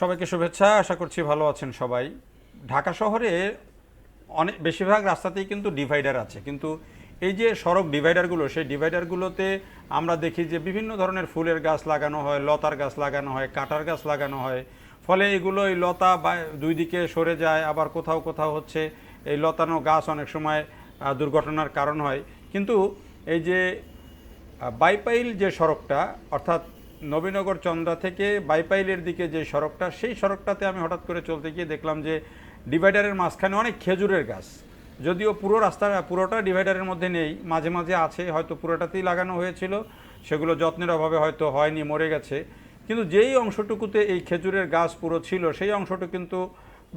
সবাইকে শুভেচ্ছা, আশা করছি ভালো আছেন সবাই। ঢাকা শহরে অনেক, বেশিরভাগ রাস্তাতেই কিন্তু ডিভাইডার আছে। কিন্তু এই যে সড়ক ডিভাইডারগুলো সেই ডিভাইডারগুলোতে আমরা দেখি যে বিভিন্ন ধরনের ফুলের গাছ লাগানো হয়, লতার গাছ লাগানো হয় কাঁটার গাছ লাগানো হয়। ফলে এগুলো এই লতা বা দুই দিকে সরে যায়, আবার কোথাও কোথাও হচ্ছে এই লতানো গাছ অনেক সময় দুর্ঘটনার কারণ হয়। কিন্তু এই যে বাইপাইল যে সড়কটা, অর্থাৎ নবীনগর চন্দ্রা থেকে বাইপাইলের দিকে যে সড়কটা, সেই সড়কটাতে আমি হঠাৎ করে চলতে গিয়ে দেখলাম যে ডিভাইডারের মাঝখানে অনেক খেজুরের গাছ। যদিও পুরো রাস্তা, পুরোটা ডিভাইডারের মধ্যে নেই, মাঝে মাঝে আছে, হয়তো পুরোটাতেই লাগানো হয়েছিল, সেগুলো যত্নের অভাবে হয়তো হয়নি, মরে গেছে। কিন্তু যেই অংশটুকুতে এই খেজুরের গাছ পুরো ছিল, সেই অংশটুকু কিন্তু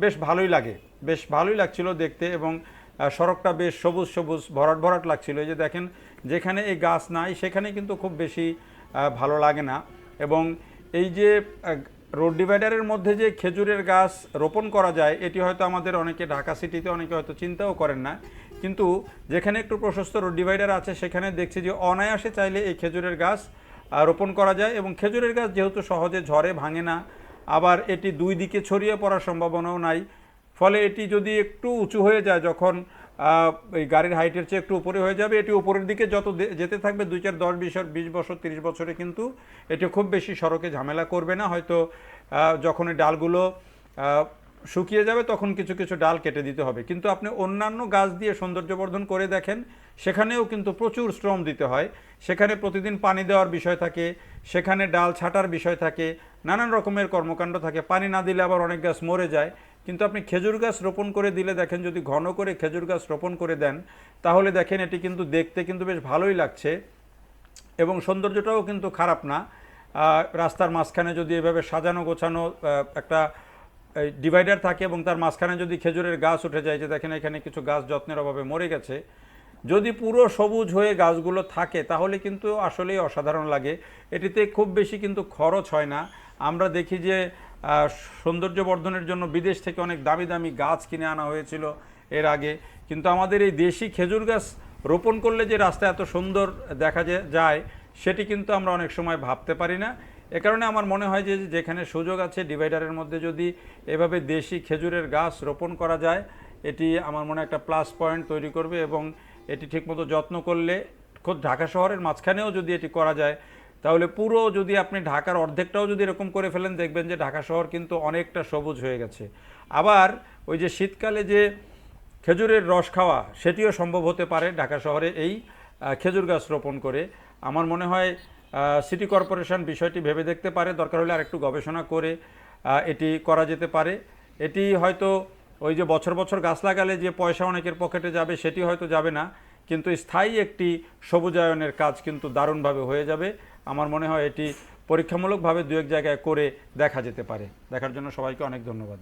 বেশ ভালোই লাগে, বেশ ভালোই লাগছিল দেখতে এবং সড়কটা বেশ সবুজ সবুজ, ভরাট ভরাট লাগছিল। এই যে দেখেন, যেখানে এই গাছ নাই, সেখানে কিন্তু খুব বেশি ভালো লাগে না। এবং এই যে রোড ডিভাইডারের মধ্যে যে খেজুরের গাছ রোপণ করা যায়, এটি হয়তো আমাদের অনেকে ঢাকা সিটিতে অনেকে হয়তো চিন্তাও করেন না। কিন্তু যেখানে একটু প্রশস্ত রোড ডিভাইডার আছে, সেখানে দেখছি যে অনায়াসে চাইলে এই খেজুরের গাছ রোপণ করা যায় এবং খেজুরের গাছ যেহেতু সহজে ঝড়ে ভাঙে না, আবার এটি দুই দিকে ছড়িয়ে পড়ার সম্ভাবনাও নাই। ফলে এটি যদি একটু উঁচু হয়ে যায়, যখন এই গাড়ির হাইটের চেয়ে একটু উপরে হয়ে যাবে। এটি উপরের দিকে যত যেতে থাকবে, দুই চার, দশ, বিশ বিশ বছর, তিরিশ বছরে কিন্তু এটি খুব বেশি সড়কে ঝামেলা করবে না। হয়তো যখন ডালগুলো শুকিয়ে যাবে, তখন কিছু কিছু ডাল কেটে দিতে হবে। কিন্তু আপনি অন্যান্য গাছ দিয়ে সৌন্দর্যবর্ধন করে দেখেন, সেখানেও কিন্তু প্রচুর শ্রম দিতে হয়। সেখানে প্রতিদিন পানি দেওয়ার বিষয় থাকে, সেখানে ডাল ছাটার বিষয় থাকে, নানান রকমের কর্মকাণ্ড থাকে। পানি না দিলে আবার অনেক গাছ মরে যায়। কিন্তু আপনি খেজুর গাছ রোপণ করে দিলে দেখেন, যদি ঘন করে খেজুর গাছ রোপণ করে দেন, তাহলে দেখেন এটি কিন্তু দেখতে কিন্তু বেশ ভালোই লাগছে এবং সৌন্দর্যটাও কিন্তু খারাপ না। রাস্তার মাঝখানে যদি এভাবে সাজানো গোছানো একটা ডিভাইডার থাকে এবং তার মাঝখানে যদি খেজুরের গাছ উঠে যায়, যে দেখেন এখানে কিছু গাছ যত্নের অভাবে মরে গেছে, যদি পুরো সবুজ হয়ে গাছগুলো থাকে, তাহলে কিন্তু আসলেই অসাধারণ লাগে। এটিতে খুব বেশি কিন্তু খরচ হয় না। আমরা দেখি যে সৌন্দর্য বর্ধনের জন্য বিদেশ থেকে অনেক দামি দামি গাছ কিনে আনা হয়েছিল এর আগে। কিন্তু আমাদের এই দেশি খেজুর গাছ রোপণ করলে যে রাস্তা এত সুন্দর দেখা যায়, সেটি কিন্তু আমরা অনেক সময় ভাবতে পারি না। এ কারণে আমার মনে হয় যে যেখানে সুযোগ আছে ডিভাইডারের মধ্যে যদি এভাবে দেশি খেজুরের গাছ রোপণ করা যায়, এটি আমার মনে একটা প্লাস পয়েন্ট তৈরি করবে এবং এটি ঠিকমতো যত্ন করলে খোদ ঢাকা শহরের মাঝখানেও যদি এটি করা যায়, তাহলে পুরো যদি আপনি ঢাকার অর্ধেকটাও যদি এরকম করে ফেলেন, দেখবেন যে ঢাকা শহর কিন্তু অনেকটা সবুজ হয়ে গেছে। আবার ওই যে শীতকালে যে খেজুরের রস খাওয়া, সেটিও সম্ভব হতে পারে ঢাকা শহরে এই খেজুর গাছ রোপণ করে। আমার মনে হয় সিটি কর্পোরেশন বিষয়টি ভেবে দেখতে পারে। দরকার হলে আরেকটু গবেষণা করে এটি করা যেতে পারে। এটি হয়তো ওই যে বছর বছর গাছ লাগালে যে পয়সা অনেকের পকেটে যাবে, সেটি হয়তো যাবে না। কিন্তু স্থায়ী একটি সবুজায়নের কাজ কিন্তু দারুণভাবে হয়ে যাবে। আমার মনে হয় এটি পরীক্ষামূলকভাবে দু এক জায়গায় করে দেখা যেতে পারে। দেখার জন্য সবাইকে অনেক ধন্যবাদ।